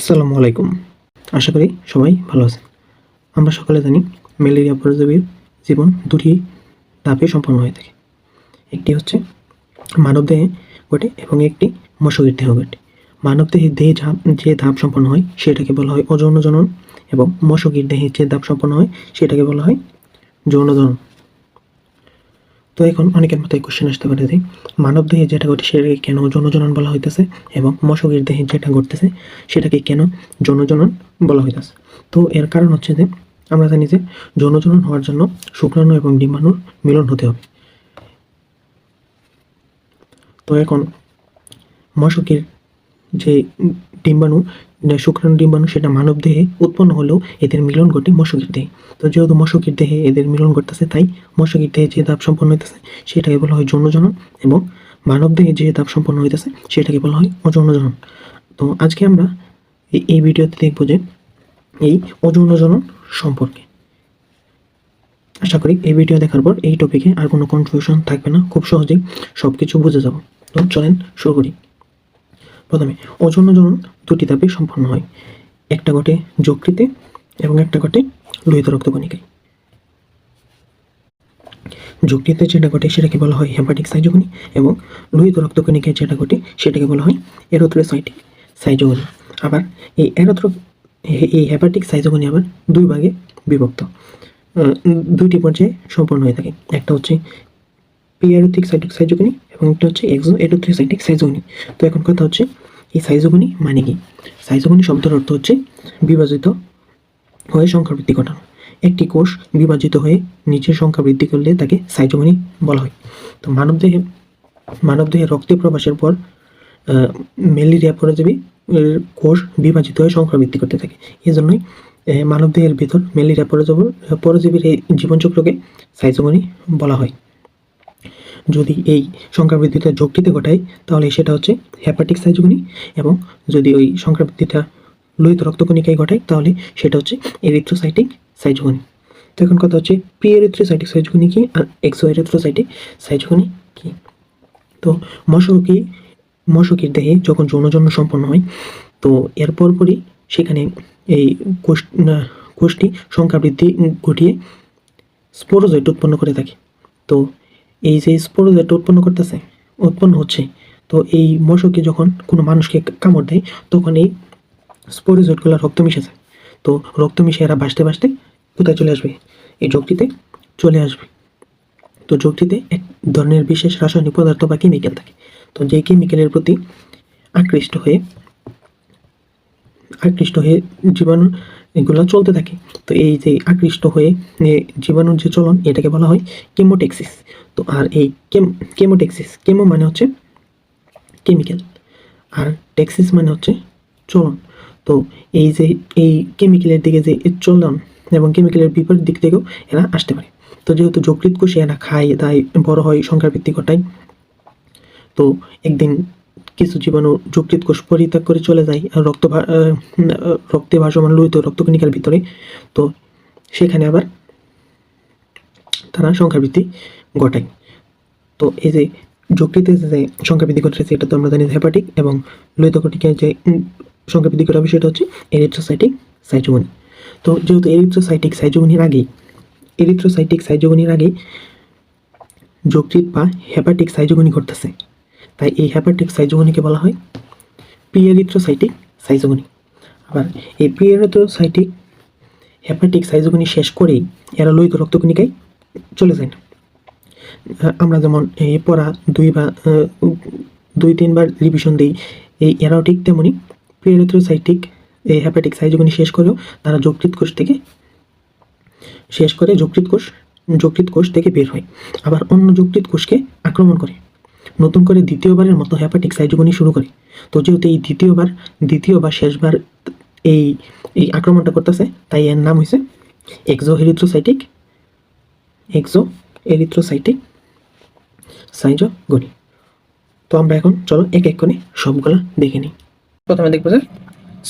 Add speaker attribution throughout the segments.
Speaker 1: আসসালামু আলাইকুম। আশা করি সবাই ভালো আছেন। আমরা সকালে জানি ম্যালেরিয়া পরজীবীর জীবন দুটি ধাপে সম্পন্ন হয়ে থাকে। একটি হচ্ছে মানবদেহে ঘটে এবং একটি মশকের দেহ ঘটে। মানবদেহে দেহে দেহে ঝাপ যে ধাপ সম্পন্ন হয় সেটাকে বলা হয় অযৌন জনন এবং মশকের দেহে যে ধাপ সম্পন্ন হয় সেটাকে বলা হয় যৌন জনন। তো এখন অনেকের মাথায় কোশ্চেন আসতে পারে যে মানব দেহে যেটা ঘটে সেটাকে কেন যৌনজনন বলা হইতেছে এবং মশকের দেহে যেটা ঘটতেছে সেটাকে কেন যৌনজনন বলা হইতেছে? তো এর কারণ হচ্ছে যে, আমরা জানি যে জনজনন হওয়ার জন্য শুক্রাণু এবং ডিম্বাণুর মিলন হতে হবে। তো এখন মশকের যে ডিম্বাণু শুক্রাণু ডিম্বাণু, সেটা মানব দেহে উৎপন্ন হলেও এদের মিলন ঘটে মশকের দেহে। তো যেহেতু মশকের দেহে এদের মিলন ঘটতেছে, তাই মশকের দেহে যে ধাপ সম্পন্ন হইতেছে, সেটাকে বলা হয় যৌনজনন এবং মানব দেহে যে ধাপ সম্পন্ন হইতেছে, সেটাকে বলা হয় অযৌনজনন। তো আজকে আমরা এই- এই ভিডিওতে দেখব যে এই অযৌনজনন সম্পর্কে। আশা করি এই ভিডিও দেখার পর এই টপিকে আর কোনো কনফিউশন থাকবে না, খুব সহজেই সব কিছু বুঝে যাব। তো চলেন শুরু করি। প্রথমে ওজন জনন দুটি ধাপে সম্পন্ন হয়। একটা ঘটে যকৃতে এবং একটা ঘটে লোহিত রক্তকণিকায় যকৃতে যেটা ঘটে সেটাকে বলা হয় হেপাটিক সাইজোগনি এবং লোহিত রক্তকণিকায় যেটা ঘটে সেটাকে বলা হয় এরোথ্রোসাইটিক সাইজোগনি আবার এই এরোথ্রো, এই হেপাটিক সাইজোগনি আবার দুই ভাগে বিভক্ত। দুইটি পর্যায়ে সম্পন্ন হয়ে থাকে। একটা হচ্ছে পিয়ারোথিক সাইজোগনি এবং একটা হচ্ছে এক্সো এরোথ্রোসাইটিক সাইজোগনি। তো এখন কথা হচ্ছে এই সাইজোগনি মানে কি? সাইজোগনি শব্দের অর্থ হচ্ছে বিভাজিত হয়ে সংখ্যা বৃদ্ধি ঘটানো। একটি কোষ বিভাজিত হয়ে নিচের সংখ্যা বৃদ্ধি করলে তাকে সাইজোগনি বলা হয়। তো মানবদেহে মানবদেহে রক্তে প্রবাসের পর ম্যালেরিয়া পরজীবী কোষ বিভাজিত হয়ে সংখ্যা বৃদ্ধি করতে থাকে। এই জন্যই মানবদেহের ভিতর ম্যালেরিয়া পরজীবী, পরজীবীর এই জীবনচক্রকে সাইজোগনি বলা হয়। যদি এই সংখ্যা বৃদ্ধিটা যকৃতে ঘটায়, তাহলে সেটা হচ্ছে হ্যাপাটিক সাইজোগনি এবং যদি ওই সংখ্যা বৃদ্ধিটা লোহিত রক্তকণিকায় ঘটায়, তাহলে সেটা হচ্ছে এরিথ্রোসাইটিক সাইজোগনি। তো এখন কথা হচ্ছে পি এরিথ্রোসাইটিক সাইজোগনি কি আর এক্সো এরিথ্রোসাইটিক সাইজোগনি কি? তো মশকি, মশকির দেহে যখন যৌনজন্ম সম্পন্ন হয়, তো এর পরপরই সেখানে এই কোষ কোষটি সংখ্যা বৃদ্ধি ঘটিয়ে স্পোরোজয়েট উৎপন্ন করে থাকে। তো এই যে স্পোরোজয়েট উৎপন্ন করতেছে, উৎপন্ন হচ্ছে। তো এই মশকে যখন কোনো মানুষকে কামড় দেয়, তখন এই স্পোরোজয়েটগুলো রক্ত মিশে যায় তো রক্ত মিশে এরা ভাসতে ভাসতে কোথায় চলে আসবে? এই যোগটিতে চলে আসবে। তো যোগটিতে এক ধরনের বিশেষ রাসায়নিক পদার্থ বা কেমিক্যাল থাকে। তো যে কেমিক্যালের প্রতি আকৃষ্ট হয়ে আকৃষ্ট হয়ে জীবাণু এগুলো চলতে থাকে। তো এই যে আকৃষ্ট হয়ে জীবাণুর যে চলন, এটাকে বলা হয় কেমোটেক্সিস। তো আর এই কেম, কেমোটেক্সিস, কেমো মানে হচ্ছে কেমিক্যাল। আর টেক্সিস মানে হচ্ছে চলন। তো এই যে, এই কেমিক্যালের দিকে যে চলন এবং কেমিক্যালের বিপরীত দিক থেকেও এরা আসতে পারে। তো যেহেতু যকৃত কোষে এরা খায়, তাই বড় হয় সংখ্যার বৃদ্ধি ঘটায়, তো একদিন জীবাণু যকৃত কোষ পরিত্যাগ করে চলে যায়, আর রক্ত রক্তে ভাসমান লোহিত রক্তকণিকার ভিতরে। তো সেখানে আবার তারা সংখ্যা বৃদ্ধি ঘটায়। তো এই যে যকৃতে যে সংখ্যা বৃদ্ধি ঘটেছে, এটা তো আমরা জানি হেপাটিক এবং লোহিত কণিকায় যে সংখ্যা বৃদ্ধি ঘটাবে সেটা হচ্ছে এরিথ্রোসাইটিক সাইজোগনি তো যেহেতু এরিথ্রোসাইটিক সাইজোগনির আগেই এরিথ্রোসাইটিক সাইজোগনির আগেই যকৃত বা হেপাটিক সাইজোগনি ঘটতেছে। তাই এই হ্যাপাটিক সাইজোগনিকে বলা হয় পিএরিথ্রোসাইটিক সাইজোগনি আবার এই পিএরিথ্রোসাইটিক হ্যাপাটিক সাইজোগনি শেষ করেই এরা লোহিত রক্তকণিকায় চলে যায়। না আমরা যেমন এই পড়া দুই বা দুই, তিনবার রিভিশন দিই, এই এরাও ঠিক তেমনই পিএরিথ্রোসাইটিক এই হ্যাপাটিক সাইজোগনি শেষ করেও তারা যকৃত কোষ থেকে শেষ করে যকৃত কোষ যকৃত কোষ থেকে বের হয়। আবার অন্য যকৃত কোষকে আক্রমণ করে। নতুন করে দ্বিতীয়বারের মতো হ্যাপাটিক সাইজোগনি শুরু করে। তো যেহেতু এই দ্বিতীয়বার দ্বিতীয় বা শেষবার এই এই আক্রমণটা করতেছে, তাই এর নাম হয়েছে exo erythrocytic exo erythrocytic schizogony তো আমরা এখন চলো এক এক করে সবগুলো দেখে নিই। প্রথমে দেখব যে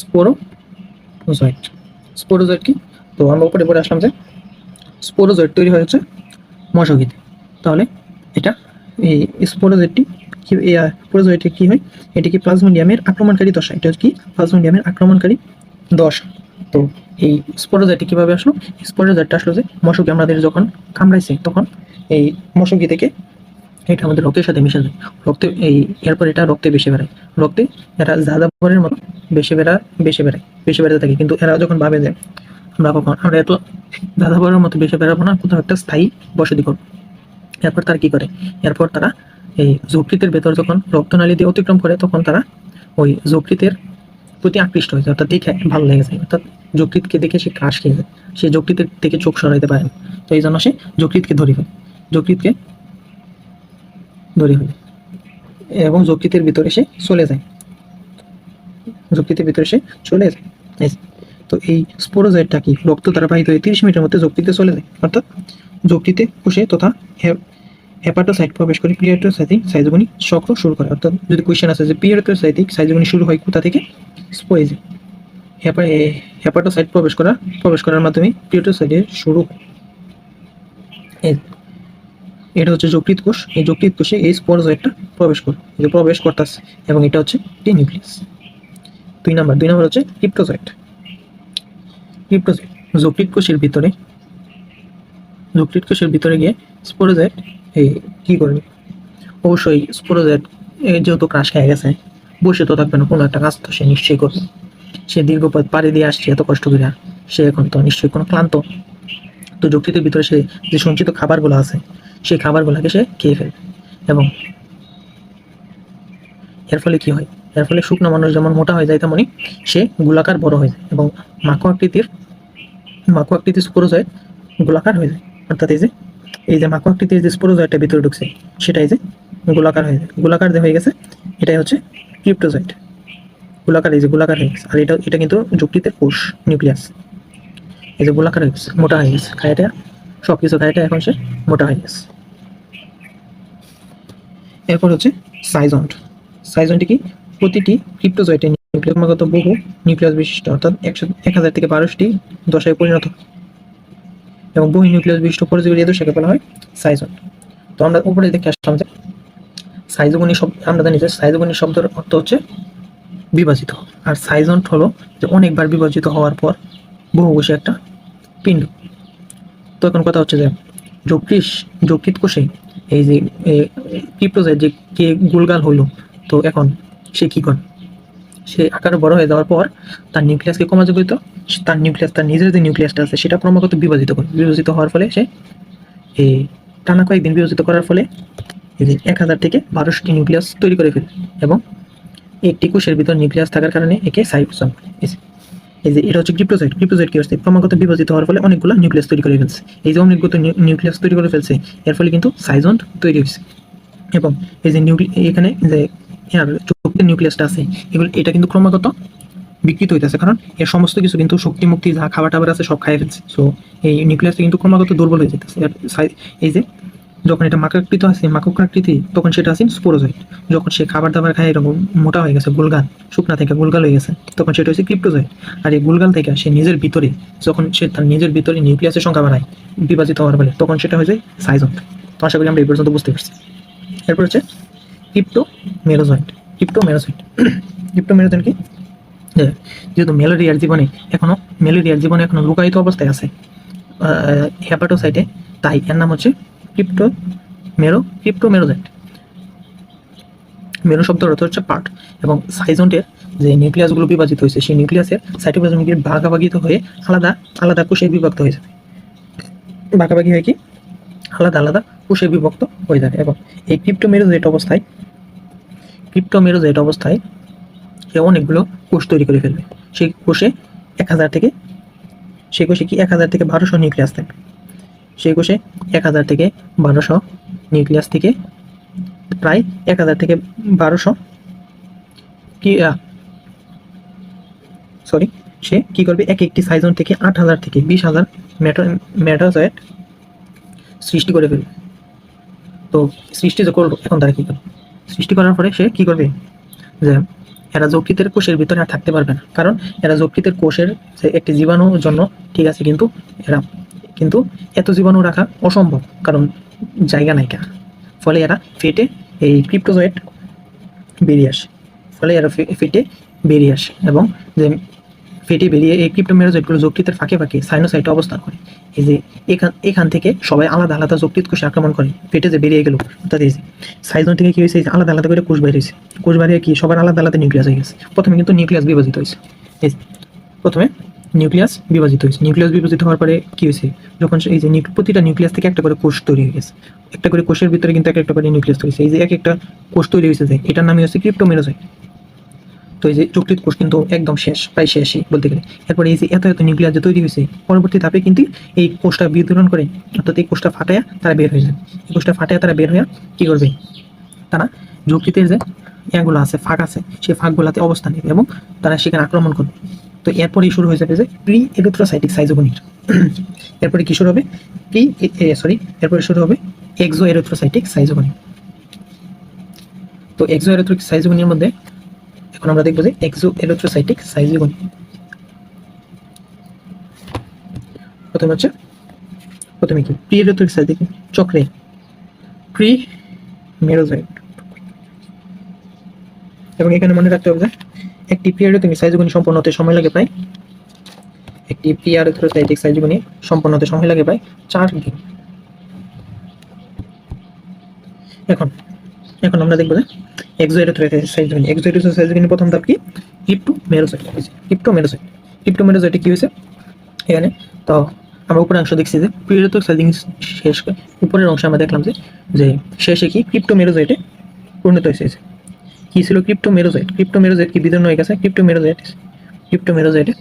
Speaker 1: স্পোরোজয়েট স্পোরোজয়েট কি? তো আমরা উপরে পরে আসলাম যে স্পোরোজয়েট তৈরি হয়েছে মশকিতে তাহলে এটা এই স্পোরোজয়েটটি কি প্রোজোয়েটে কি হয়? এটি কি প্লাজমোডিয়ামের আক্রমণকারী দশা। এটা কি? প্লাজমোডিয়ামের আক্রমণকারী দশা। তো এই স্পোরোজাইটে কীভাবে আসলো? স্পোরোজাইটটা আসলো যে মশকে আমাদের যখন কামড়াইছে, তখন এই মশকি থেকে এটা আমাদের রক্তের সাথে মিশে যায়। রক্তে, এই, এরপর এটা রক্তে বেশি বেড়ায়। রক্তে এরা যাযাবরের মতো বেশি বেড়া বেশি বেড়ায় বেশি বেড়াতে থাকে। কিন্তু এরা যখন ভাবে যে আমরা কখন, আমরা এত যাযাবরের মতো বেশি বেড়াবো না, কোথাও একটা স্থায়ী বসতি করব। এরপর তারা কি করে? এরপর তারা এই যকৃতের ভেতর যখন রক্তনালী দিয়ে অতিক্রম করে, তখন তারা ওই যকৃতের প্রতি আকৃষ্ট হয়ে যায়। অর্থাৎ দেখে ভালো লেগে যায়। অর্থাৎ যকৃতকে দেখে সে ক্রাশ খেয়ে যায়। সে যকৃতের থেকে চোখ সরাইতে পারে না। তো এই জন্য সে যকৃতকে ধরে ফেলে। যকৃতকে ধরে ফেলে। এবং যকৃতের ভিতরে সে চলে যায়। যকৃতের ভিতরে সে চলে যায়। তো এই স্পোরোজাইটটা কি? রক্ত দ্বারা বাহিত হয়ে তিরিশ মিনিটের মধ্যে যকৃতে চলে যায়। অর্থাৎ যকৃতে কোষে তথা হেপাটোসাইট প্রবেশ করে পিরিয়ডোসাইটিক সাইজগুনি চক্র শুরু করে। অর্থাৎ যদি কোয়েশ্চেন আসে যে পিরিয়ডোসাইটিক সাইজগুনি শুরু হয় কোথা থেকে? স্পোয়েজে হেপাটোসাইট প্রবেশ করা, প্রবেশ করার মাধ্যমে পিরিয়ডোসাইটের শুরু। এটা হচ্ছে যকৃত কোষ। এই যকৃত কোষে এই স্পোরোজয়েডটা প্রবেশ করে যে প্রবেশ করতেছে, এবং এটা হচ্ছে টি নিউক্লিয়াস দুই নাম্বার দুই নাম্বার হচ্ছে ক্রিপ্টোজয়েড ক্রিপ্টোজয়েড যকৃত কোষের ভিতরে যকৃত কোষের ভিতরে গিয়ে স্পোরোজয়েড এই কি করবে? অবশ্যই স্পোরোজয়েড যেহেতু ক্রাশ খেয়ে গেছে, বসে তো থাকবে না, কোনো একটা কাজ তো সে নিশ্চয়ই করবে। সে দীর্ঘ পথ পাড়ি দিয়ে আসছে এত কষ্ট করে সে এখন তো নিশ্চয়ই কোনো ক্লান্ত। তো যকৃতের ভিতরে সে যে সঞ্চিত খাবারগুলো আছে, সেই খাবারগুলোকে সে খেয়ে ফেলবে। এবং এর ফলে কি হয়? এর ফলে শুকনো মানুষ যেমন মোটা হয়ে যায় তেমনই সে গোলাকার বড় হয়ে যায় এবং মাকো আকৃতির মাকো আকৃতির স্পোরোজয়েড গোলাকার হয়ে যায়। অর্থাৎ এই যে এই যে মাকো আকৃতির যে স্পোরোজয়েডটা ভিতরে ঢুকছে সেটাই যে গোলাকার হয়ে, গোলাকার যে হয়ে গেছে, এটাই হচ্ছে ক্রিপ্টোজয়েড। গোলাকার এই যে গোলাকার হয়ে গেছে, আর এটা এটা কিন্তু যুক্তিতে কোষ, নিউক্লিয়াস। এই যে গোলাকার হয়ে গেছে, মোটা হয়ে গেছে খাইটা সব কিছু খাইটা এখন সে মোটা হয়ে গেছে। এরপর হচ্ছে সাইজন্ট সাইজন্টটি কি? প্রতিটি ক্রিপ্টোজয়েটে নিউক্লিয়াসমাগত বহু নিউক্লিয়াস বিশিষ্ট, অর্থাৎ একশো, এক হাজার থেকে বারোশটি দশায় পরিণত। এবং বহু নিউক্লিয়াস বিশিষ্ট পরজীবী এদোষকে বলা হয় সাইজন তো আমরা উপরে দেখে আসলাম যে সাইজোগনি শব্দ, আমরা জানি যে সাইজোগনি শব্দের অর্থ হচ্ছে বিভাজিত। আর সাইজন্ট হলো যে অনেকবার বিভাজিত হওয়ার পর বহুকোষে একটা পিণ্ড। তো এখন কথা হচ্ছে যে যকৃষ যকৃত কোষে এই যে ক্রিপ্টোজের যে কে গোলগাল হলো, তো এখন সে কি করে? সে আকারে বড় হয়ে যাওয়ার পর তার নিউক্লিয়াসকে কমা যোগিত তার নিউক্লিয়াস তার নিজের যে নিউক্লিয়াসটা আছে, সেটা ক্রমাগত বিভাজিত করে বিভাজিত হওয়ার ফলে সে এই টানা কয়েকদিন বিভাজিত করার ফলে এই যে এক হাজার থেকে বারোশোটি নিউক্লিয়াস তৈরি করে ফেলে এবং একটি কোষের ভিতর নিউক্লিয়াস থাকার কারণে একে সাইটোসোম এই যে এটা হচ্ছে ক্রিপ্টোসাইট ক্রিপ্টোসাইট কি হচ্ছে ক্রমাগত বিভাজিত হওয়ার ফলে অনেকগুলো নিউক্লিয়াস তৈরি করে ফেলছে। এই যে অনেকগুলো নিউক্লিয়াস তৈরি করে ফেলছে, এর ফলে কিন্তু সাইজন্ট তৈরি হয়েছে। এবং এই যে নিউক্লি এখানে যে চোখের নিউক্লিয়াসটা আছে। এগুলো, এটা কিন্তু ক্রমাগত বিকৃত হইতেছে, কারণ এর সমস্ত কিছু কিন্তু শক্তি মুক্তি যা খাবার টাবার আছে, সব খাই ফেলছে। সো এই নিউক্লিয়াসটা কিন্তু ক্রমাগত দুর্বল হয়ে যেতেছে এই যে, যখন এটা মাকাকৃত আছে মাককাকৃতি তখন সেটা আছে স্পোরোজয়েড যখন সে খাবার দাবার খায়, এরকম মোটা হয়ে গেছে গোলগাল শুকনা থেকে গুলগাল হয়ে গেছে, তখন সেটা হচ্ছে ক্রিপ্টোজয়েড আর এই গুলগাল থেকে সে নিজের ভিতরে, যখন সে তার নিজের ভিতরে নিউক্লিয়াসের সংখ্যা বাড়ায়, বিভাজিত হওয়ার ফলে, তখন সেটা হয়ে যায় সাইজন্ট তো আশা করি আমরা এই পর্যন্ত বুঝতে পারছি। এরপর হচ্ছে crypto merozoite crypto merozoite crypto merozoite কি যেহেতু ম্যালেরিয়ার জীবনে এখনও ম্যালেরিয়ার জীবনে এখনও লুকায়িত অবস্থায় আছে হেপাটোসাইটে তাই এর নাম হচ্ছে ক্রিপ্টো মেরো ক্রিপ্টো মেরোজয়েড মেরো শব্দের অর্থ হচ্ছে পার্ট এবং সাইজন্টের যে নিউক্লিয়াসগুলো বিভাজিত হয়েছে, সেই নিউক্লিয়াসের সাইটোপ্লাজমিকের ভাগাভাগিত হয়ে আলাদা আলাদা কোষে বিভক্ত হয়ে যাবে। ভাগাভাগি হয়ে কি? আলাদা আলাদা কোষে বিভক্ত হয়ে যাবে এবং এই ক্রিপ্টোমেরোজেট অবস্থায় ক্রিপ্টোমেরোজেট অবস্থায় সে অনেকগুলো কোষ তৈরি করে ফেলবে। সেই কোষে এক হাজার থেকে, সেই কোষে কি এক হাজার থেকে বারোশো নিউক্লিয়াস থাকবে? সেই কোষে এক হাজার থেকে বারোশো নিউক্লিয়াস থেকে প্রায় এক হাজার থেকে বারোশো কি সরি সে কি করবে? এক একটি সাইজন থেকে আট হাজার থেকে বিশ হাজার ম্যাটো ম্যাটোজয়েড সৃষ্টি করে ফেলবে। তো সৃষ্টি যে করল, এখন তারা কী করবে? সৃষ্টি করার পরে সে কী করবে? যে এরা যকৃতের কোষের ভিতরে আর থাকতে পারবে না। কারণ এরা যকৃতের কোষের যে একটি জীবাণুর জন্য ঠিক আছে, কিন্তু এরা, কিন্তু এত জীবাণু রাখা অসম্ভব, কারণ জায়গা নাই কেন? ফলে এরা ফেটে এই ক্রিপ্টোজয়েড বেরিয়ে আসে। ফলে এরা ফেটে বেরিয়ে আসে এবং যে ফেটে বেরিয়ে এই ক্রিপ্টোমেরোজয়েডগুলো যকৃতের ফাঁকে ফাঁকে সাইনোসাইটে অবস্থান করে। এই যে এখান এখান থেকে সবাই আলাদা আলাদা যকৃত কোষে আক্রমণ করে। ফেটে যে বেরিয়ে গেল, অর্থাৎ এই যে সাইজন থেকে কি হয়েছে? আলাদা আলাদা করে কোষ বের হয়েছে। কোষ বেরিয়ে কি? সবার আলাদা আলাদা নিউক্লিয়াস হয়ে গেছে। প্রথমে কিন্তু নিউক্লিয়াস বিভাজিত হয়েছে। এই প্রথমে নিউক্লিয়াস বিভাজিত হয়েছে। নিউক্লিয়াস বিভাজিত হওয়ার পরে কি হয়েছে? যখন এই যে প্রতিটা নিউক্লিয়াস থেকে একটা করে কোষ তৈরি হয়ে গেছে। একটা করে কোষের ভিতরে কিন্তু এক একটা করে নিউক্লিয়াস তৈরি হয়েছে। এই যে এক একটা কোষ তৈরি হয়েছে এটার নামই হচ্ছে ক্রিপ্টোমেরোজয়েড তো এই যে যকৃত কোষ কিন্তু একদম শেষ, প্রায় শেষই বলতে গেলে। এরপরে এই যে এত এত নিউক্লিয়াস যে তৈরি হয়েছে, পরবর্তী ধাপে কিন্তু এই কোষটা বিতরণ করে, অর্থাৎ এই কোষটা ফাটায়া তারা বের হয়ে যায়। এই কোষটা ফাটায়া তারা বের হয়ে কি করবে? তারা যুক্তিতে যে ইয়াগুলো আছে, ফাঁক আছে, সেই ফাঁকগুলোতে অবস্থান নেবে এবং তারা সেখানে আক্রমণ করবে। তো এরপরেই শুরু হয়ে যাবে যে প্রি এরোথ্রোসাইটিক সাইজোগনির এরপরে কি শুরু হবে? প্রি সরি এরপরে শুরু হবে এক্সো এরোথ্রোসাইটিক সাইজোগনি তো এক্সো এরোথ্রিক সাইজোগনির মধ্যে এখন আমরা দেখব যে এক্সো এরোথ্রোসাইটিক সাইজোগনি প্রথমে হচ্ছে, প্রথমে কি? প্রি সাইজিক চক্রে। প্রি মেরোজয়েড এবং এখানে মনে রাখতে হবে যে, একটি প্রিয়ারোথমিক সাইজগুনি সম্পন্ন হতে সময় লাগে প্রায়। একটি প্রিয়ারোথ্রোসাইটিক সাইজগুনি সম্পন্ন হতে সময় লাগে প্রায় চার দিন এখন এখন আমরা দেখব সাইজগুনি এক্সোএরোথ্রোসাইটিক প্রথম ধাপ কি? ক্রিপ্টো মেরোসাইট কি হয়েছে? এখানে তো আমরা উপরের অংশ দেখছি যে প্রিয়তক সাইজিং শেষ উপরের অংশে আমরা দেখলাম যে যে শেষে কি ক্রিপ্টো মেরোজয়েটে পরিণত হয়েছে। কি ছিল ক্রিপ্টো মেরোজয়েট ক্রিপ্টো মেরোজয়েট কি বিদীর্ণ হয়ে গেছে? ক্রিপ্টো মেরোজয়েট ক্রিপ্টো মেরোজয়েটে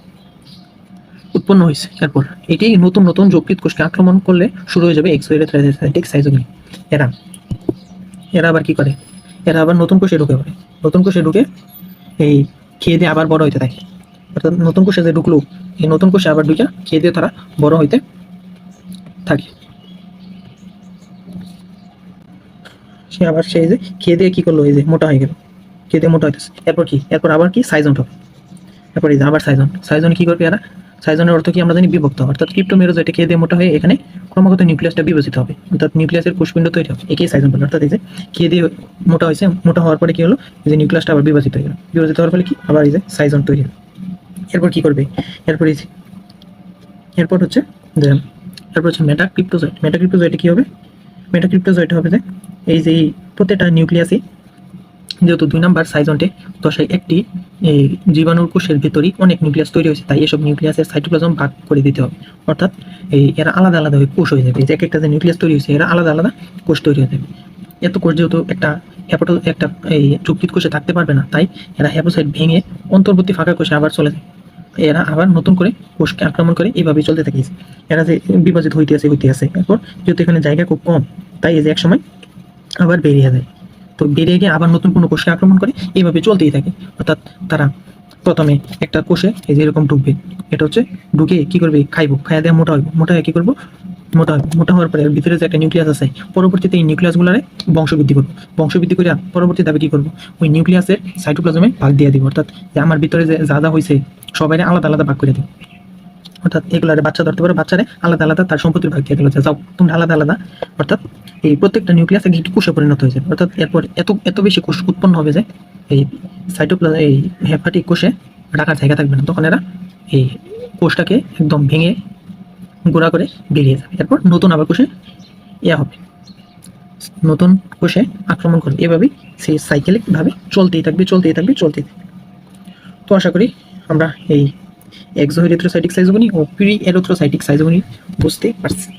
Speaker 1: উৎপন্ন হয়েছে। এরপর এটি নতুন নতুন যকৃত কোষকে আক্রমণ করলে শুরু হয়ে যাবে এক্সোএরিথ্রাইটিক সাইজোগনি এরা এরা আবার কি করে? এরা আবার নতুন কোষে ঢুকে পড়ে। নতুন কোষে ঢুকে এই খেয়ে দিয়ে আবার বড় হইতে থাকে। অর্থাৎ নতুন কোষে যে ঢুকলো, এই নতুন কোষে আবার ঢুকে খেয়ে দিয়ে তারা বড় হইতে থাকে। সে আবার সেই যে খেয়ে দিয়ে কি করল, এই যে মোটা হয়ে গেল। খেয়ে দিয়ে মোটা হইতেছে। এরপর কি? এরপর আবার কি? সাইজন হবে এরপর এই যে আবার সাইজন। সাইজন কি করবে এরা? সাইজনের অর্থ কি আমরা জানি বিভক্ত? অর্থাৎ ক্রিপ্টোমেরোজ এটা খেয়ে দিয়ে মোটা হয়ে এখানে ক্রমাগত নিউক্লিয়াসটা বিভাজিত হবে। অর্থাৎ নিউক্লিয়াসের কোষপিণ্ড তৈরি হবে। একেই সাইজন বলে। অর্থাৎ এই যে খেয়ে দিয়ে মোটা হয়েছে, মোটা হওয়ার পরে কি হলো? যে নিউক্লিয়াসটা আবার বিভাজিত হয়ে গেল। বিভাজিত হওয়ার ফলে কি? আবার এই যে সাইজন তৈরি হলো। এরপর কি করবে? এরপর এই এরপর হচ্ছে যে এরপর হচ্ছে মেটা ক্রিপ্টোজয়েড মেটা ক্রিপ্টোজয়েডে কি হবে? মেটা ক্রিপ্টোজয়েড হবে যে এই যে প্রত্যেকটা নিউক্লিয়াসে যেহেতু দুই নাম্বার সাইজন্টে দশায় একটি এই জীবাণুর কোষের ভেতরেই অনেক নিউক্লিয়াস তৈরি হয়েছে, তাই এসব নিউক্লিয়াসের সাইটোপ্লাজম ভাগ করে দিতে হবে। অর্থাৎ এই এরা আলাদা আলাদা হয়ে কোষ হয়ে যাবে, যে এক একটা যে নিউক্লিয়াস তৈরি হয়েছে, এরা আলাদা আলাদা কোষ তৈরি হয়ে যাবে। এত কোষ যেহেতু একটা হ্যাপাটো একটা এই যকৃত কোষে থাকতে পারবে না, তাই এরা হ্যাপোসাইট ভেঙে অন্তর্বর্তী ফাঁকা কোষে আবার চলে যায়। এরা আবার নতুন করে কোষকে আক্রমণ করে এইভাবেই চলতে থাকে। এরা যে বিভাজিত হইতে আছে হইতে আছে, এরপর যেহেতু এখানে জায়গা খুব কম, তাই এই যে এক সময় আবার বেরিয়ে যায়। তো বেরিয়ে গিয়ে আবার নতুন কোনো কোষকে আক্রমণ করে, এইভাবে চলতেই থাকে। অর্থাৎ তারা প্রথমে একটা কোষে এই যে এরকম ঢুকবে, এটা হচ্ছে ঢুকে কি করবে? খাইবো, খাইয়া দেওয়া মোটা হইব। মোটা হয়ে কি করব? মোটা হবে মোটা হওয়ার পরে ভিতরে যে একটা নিউক্লিয়াস আছে, পরবর্তীতে এই নিউক্লিয়াসগুলারে বংশবৃদ্ধি করব। বংশবৃদ্ধি করে পরবর্তী দাবি কি করব? ওই নিউক্লিয়াসের সাইটোপ্লাজমে ভাগ দিয়ে দিব। অর্থাৎ যে আমার ভিতরে যে যা যা হয়েছে সবাই আলাদা আলাদা ভাগ করে দিব। অর্থাৎ এগুলারে বাচ্চা ধরতে পারে, বাচ্চারে আলাদা আলাদা তার সম্পত্তির ভাগ দিয়ে যাও। তোমরা আলাদা আলাদা। অর্থাৎ এই প্রত্যেকটা নিউক্লিয়াস এক একটি কোষে পরিণত হয়ে যাবে অর্থাৎ এরপর এত এত বেশি কোষ উৎপন্ন হবে যে এই সাইটোপ্লাজম এই হেপাটিক কোষে রাখার জায়গা থাকবে না। তখন এরা এই কোষটাকে একদম ভেঙে গোড়া করে বেরিয়ে যাবে। এরপর নতুন আবার কোষে ইয়া হবে। নতুন কোষে আক্রমণ করবে। এভাবেই সেই সাইকেলিক ভাবে চলতেই থাকবে চলতেই থাকবে চলতেই থাকবে। তো আশা করি আমরা এই এক্সোহেরিথ্রোসাইটিক সাইজোগনি ও প্রি এরোথ্রোসাইটিক সাইজোগনি বুঝতে পারছি।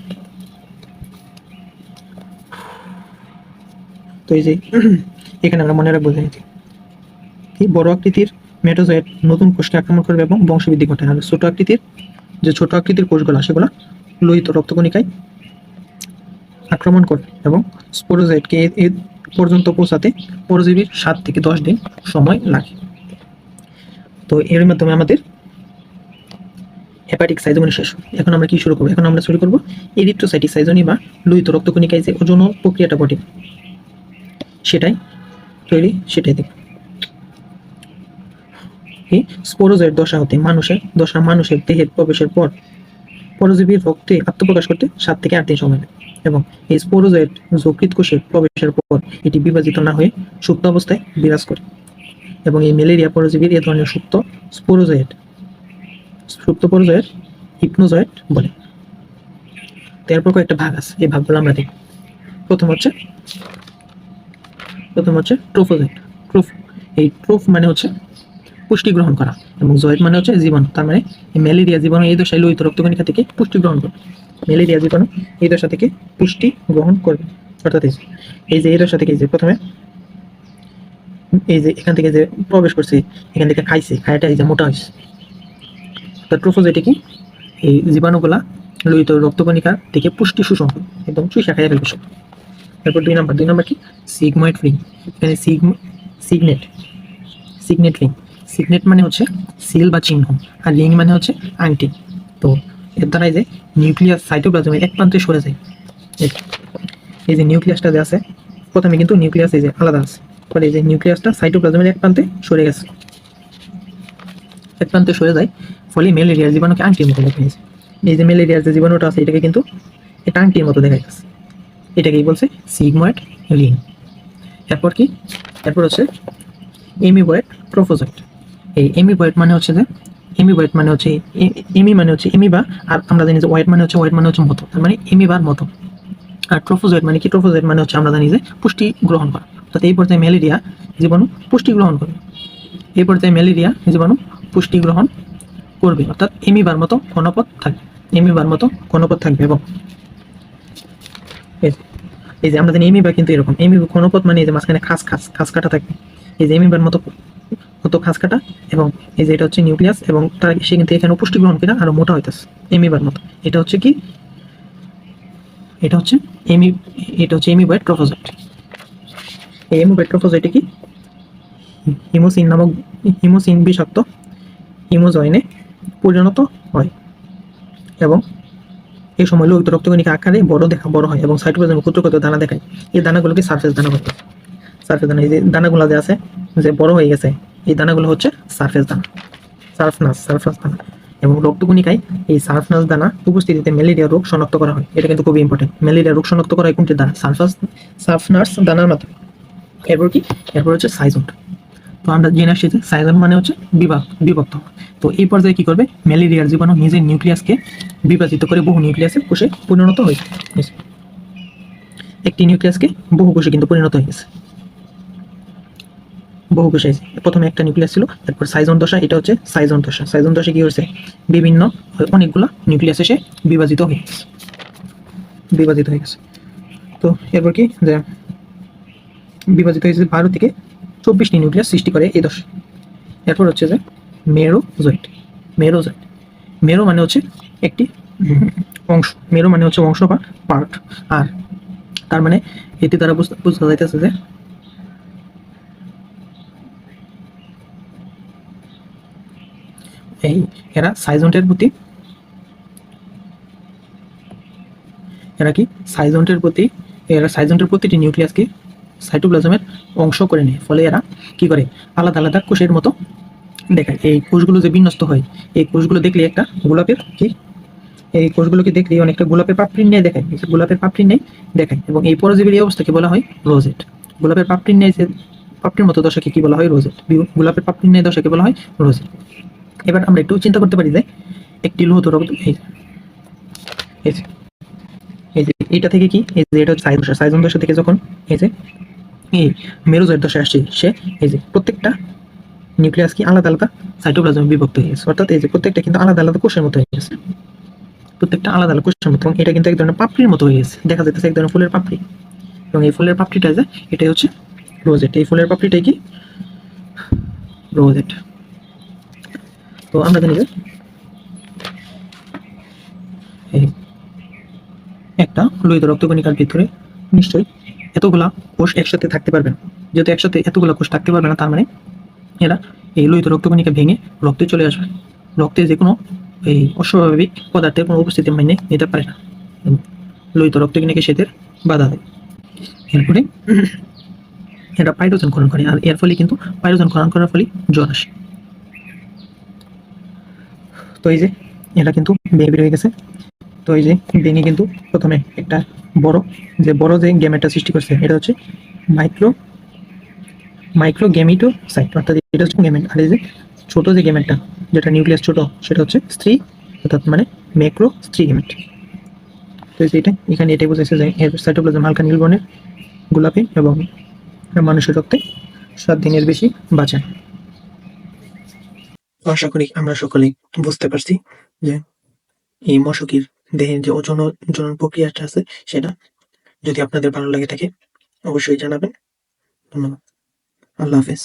Speaker 1: তো এই যে, এখানে আমরা মনে রাখব যে বড় আকৃতির মেটোজয়েড নতুন কোষকে আক্রমণ করবে এবং বংশবৃদ্ধি ঘটায় আর ছোট আকৃতির, যে ছোট আকৃতির কোষগুলো সেগুলো লোহিত রক্তকণিকায় আক্রমণ করবে এবং স্পোরোজয়েডকে এ এ পর্যন্ত পৌঁছাতে পরজীবীর সাত থেকে দশ দিন সময় লাগে। তো এর মাধ্যমে আমাদের হেপাটিক সাইজোনি শেষ। এখন আমরা কি শুরু করব? এখন আমরা শুরু করব এরিথ্রোসাইটিক সাইজোনি বা লোহিত রক্তকণিকায় যে ওজন প্রক্রিয়াটা ঘটে সেটাই তৈরি, সেটাই দেখব। এই স্পোরোজয়েড দশা হতে মানুষের, দশা মানুষের দেহের প্রবেশের পর পরজীবীর রক্তে আত্মপ্রকাশ করতে সাত থেকে আট দিন সময় নেয় এবং এই স্পোরোজয়েড যকৃত কোষে প্রবেশের পর এটি বিভাজিত না হয়ে সুপ্ত অবস্থায় বিরাজ করে। এবং এই ম্যালেরিয়া পরজীবীর এ ধরনের সুপ্ত স্পোরোজয়েড সুপ্ত পরজয়েড হিপনোজয়েড বলে। তো এরপর কয়েকটা ভাগ আছে, এই ভাগগুলো আমরা দেখি প্রথম হচ্ছে প্রথম হচ্ছে ট্রোফোজয়েড। ট্রোফ, এই ট্রোফ মানে হচ্ছে পুষ্টি গ্রহণ করা এবং জয়েড মানে হচ্ছে জীবাণু, তার মানে ম্যালেরিয়া জীবাণু এই দশায় লোহিত রক্তকণিকা থেকে পুষ্টি গ্রহণ করবে। ম্যালেরিয়া জীবাণু এই দশা থেকে পুষ্টি গ্রহণ করবে। অর্থাৎ এই যে- এই দশা থেকে যে প্রথমে, এই যে এখান থেকে যে প্রবেশ করছে, এখান থেকে খাইছে খায়াটা এই যে মোটা হয়েছে তার ট্রোফোজয়েডে কি? এই জীবাণুগুলা লোহিত রক্তকণিকা থেকে পুষ্টি শোষণ একদম চুষা খাইয়া ফেলবে সব তারপর দুই নাম্বার দুই নাম্বার কি? সিগময়েড রিং এখানে সিগনেট সিগনেট রিং সিগনেট মানে হচ্ছে সিল বা চিহ্ন, আর রিং মানে হচ্ছে আংটি। তো এর দ্বারা এই যে নিউক্লিয়াস সাইটোপ্লাজমের এক প্রান্তে সরে যায়। এই- যে নিউক্লিয়াসটা যে আছে, প্রথমে কিন্তু নিউক্লিয়াস এই যে আলাদা আছে। পরে এই যে নিউক্লিয়াসটা সাইটোপ্লাজমের এক প্রান্তে সরে গেছে। এক প্রান্তে সরে যায় ফলে ম্যালেরিয়ার জীবাণুকে আংটির মতো দেখা গেছে এই যে ম্যালেরিয়ার যে জীবাণুটা আছে, এটাকে কিন্তু এটা আংটির মতো দেখা গেছে এটাকেই বলছে সিগময়েড রিং। এরপর কি? এরপর হচ্ছে এমিবয়েড ট্রোফোজয়েড এই এমিবয়েড মানে হচ্ছে যে এমিবয়েড মানে হচ্ছে এ- এমি মানে হচ্ছে এমিবা আর আমরা জানি যে ওয়েট মানে হচ্ছে ওয়েট মানে হচ্ছে মতো, তার মানে এমিবার মতো। আর ট্রোফোজয়েড মানে কি? ট্রোফোজয়েড মানে হচ্ছে আমরা জানি যে পুষ্টি গ্রহণ করা। অর্থাৎ এই পর্যায়ে ম্যালেরিয়া জীবাণু পুষ্টি গ্রহণ করে। এই পর্যায়ে ম্যালেরিয়া জীবাণু পুষ্টি গ্রহণ করবে, অর্থাৎ এমিবার মতো কণপথ থাকবে এমিবার মতো কণপথ থাকবে এবং এই যে- আমরা জানি এমিবা কিন্তু এরকম এমি কণপথ মানে এই যে মাঝখানে খাস খাস খাস কাটা থাকবে। এই যে এমিবার মতো মতো খাস কাটা এবং এই যে এটা হচ্ছে নিউক্লিয়াস এবং তার সে কিন্তু এখানে পুষ্টি গ্রহণ করে আরও মোটা হইতেছে, এমিবার মতো। এটা হচ্ছে কি? এটা হচ্ছে এমি, এটা হচ্ছে এমিবয়েড ট্রোফোজয়েড এই এমিবয়েড ট্রোফোজয়েডে কি? হিমোসিন নামক, হিমোসিন বিষাক্ত হিমোজয়েনে পরিণত হয়। এবং এই সময় লোহিত রক্তকণিকা আকারে বড় দেখা, বড় হয় এবং সাইটোপ্লাজমে ক্ষুদ্র ক্ষুদ্র দানা দেখায়। এই দানাগুলোকে সারফেস দানা বলে। সারফেস দানা, এই যে দানাগুলো যে আছে, যে বড় হয়ে গেছে, এই দানাগুলো হচ্ছে সারফেস দানা। সারফনাস সারফাস দানা। এবং রক্তকণিকায় এই সারফনাস দানা উপস্থিতিতে ম্যালেরিয়া রোগ শনাক্ত করা হয়। এটা কিন্তু খুবই ইম্পর্টেন্ট ম্যালেরিয়া রোগ শনাক্ত করা হয় কোনটি? দানা সারফাস সারফনাস দানার মাধ্যমে। এরপর কি? এরপর হচ্ছে সাইজন্ট। তো আমরা জেনে আসছি যে সাইজন মানে হচ্ছে বিভক্ত। তো এই পর্যায়ে কি করবে? ম্যালেরিয়ার জীবাণু নিজের নিউক্লিয়াসকে বিভাজিত করে বহু নিউক্লিয়াসে কোষে পরিণত হয়েছে। একটি নিউক্লিয়াসকে বহু কোষে কিন্তু পরিণত হয়ে গেছে বহু কোষে প্রথমে একটা নিউক্লিয়াস ছিল, তারপর সাইজন দশা, এটা হচ্ছে সাইজন দশা। সাইজন দশা কি হয়েছে? বিভিন্ন অনেকগুলো নিউক্লিয়াস এসে বিভাজিত হয়ে গেছে বিভাজিত হয়ে গেছে। তো এরপর কি? যে বিভাজিত হয়েছে বারো থেকে চব্বিশটি নিউক্লিয়াস সৃষ্টি করে এই দশ। এরপর হচ্ছে যে মেরোজয়েড মেরোজয়েড মেরো মানে হচ্ছে একটি অংশ। মেরো মানে হচ্ছে অংশ বা পার্ট আর তার মানে এটি দ্বারা বুঝ- বোঝা যাইতেছে যে এই এরা সাইজন্টের প্রতি এরা কি? সাইজন্টের প্রতি, এরা সাইজন্টের প্রতিটি নিউক্লিয়াসকে সাইটোপ্লাজমের অংশ করে নেয়, ফলে এরা কি করে? আলাদা আলাদা কোষের মতো দেখায়। এই কোষগুলো যে বিন্যস্ত হয়, এই কোষগুলো দেখলে একটা গোলাপের কি? এই কোষগুলোকে দেখলে অনেকটা গোলাপের পাপড়ি নিয়ে দেখায়। গোলাপের পাপড়ি নিয়ে দেখায় এবং এই পরজীবীর এই অবস্থাকে বলা হয় রোজেট। গোলাপের পাপড়ি নিয়ে যে পাপড়ির মতো দশাকে কি বলা হয়? রোজেট। গোলাপের পাপড়ি নিয়ে দশাকে বলা হয় রোজেট। এবার আমরা একটু চিন্তা করতে পারি যে একটি লোহত রক্ত এই যে- এটা থেকে কি? এই যে এটা হচ্ছে সাইজন দশা থেকে যখন এই যে এই মেরুজয়ের দশায় আসছে সে, এই যে প্রত্যেকটা নিউক্লিয়াস কি আলাদা আলাদা সাইটোপ্লাজমে বিভক্ত হয়ে গেছে। অর্থাৎ এই যে প্রত্যেকটা কিন্তু আলাদা আলাদা কোষের মতো হয়ে গেছে। প্রত্যেকটা আলাদা আলাদা কোষের মতো। এবং এটা কিন্তু এক ধরনের পাপড়ির মতো হয়ে গেছে। দেখা যাইতেছে এক ধরনের ফুলের পাপড়ি। এবং এই ফুলের পাপড়িটা যে, এটাই হচ্ছে রোজেট এই ফুলের পাপড়িটাই কি? রোজেট তো আমরা জানি যে একটা লোহিত রক্তকণিকার ভিতরে নিশ্চয়ই এতগুলা কোষ একসাথে থাকতে পারবে না। যেহেতু একসাথে এতগুলা কোষ থাকতে পারবে না, তার মানে এরা এই লোহিত রক্তকণিকা ভেঙে রক্তে চলে আসবে। রক্তে যে কোনো এই অস্বাভাবিক পদার্থের কোনো উপস্থিতি মেনে নিতে পারে না। লোহিত রক্তকণিকা সেদের বাধা দেয়। এরপরে এটা পাইরোজেন খনন করে, আর এর ফলে কিন্তু পাইরোজেন খনন করার ফলে জ্বর আসে। তো এই যে, এটা কিন্তু বের হয়ে গেছে। তো এই যে বেনি কিন্তু প্রথমে একটা বড়, যে বড় যে গেমেটটা সৃষ্টি করছে, এটা হচ্ছে মাইক্রো মাইক্রো গেমিটো সাইট অর্থাৎ এটা হচ্ছে গেমেট আর এই যে ছোট যে গেমেটটা যেটা নিউক্লিয়াস ছোট, সেটা হচ্ছে স্ত্রী, অর্থাৎ মানে ম্যাক্রো স্ত্রী গেমেট তো এই যে এটা, এখানে এটাই বোঝাচ্ছে যে এর সাইটোপ্লাজম হালকা নীল বর্ণের, গোলাপি এবং মানুষের রক্তে সাত দিনের বেশি বাঁচে। আশা করি আমরা সকলেই বুঝতে পারছি যে এই মশকির দেহের যে ওজন ওজন প্রক্রিয়াটা আছে সেটা যদি আপনাদের ভালো লাগে থাকে, অবশ্যই জানাবেন। ধন্যবাদ। আল্লাহ হাফেজ।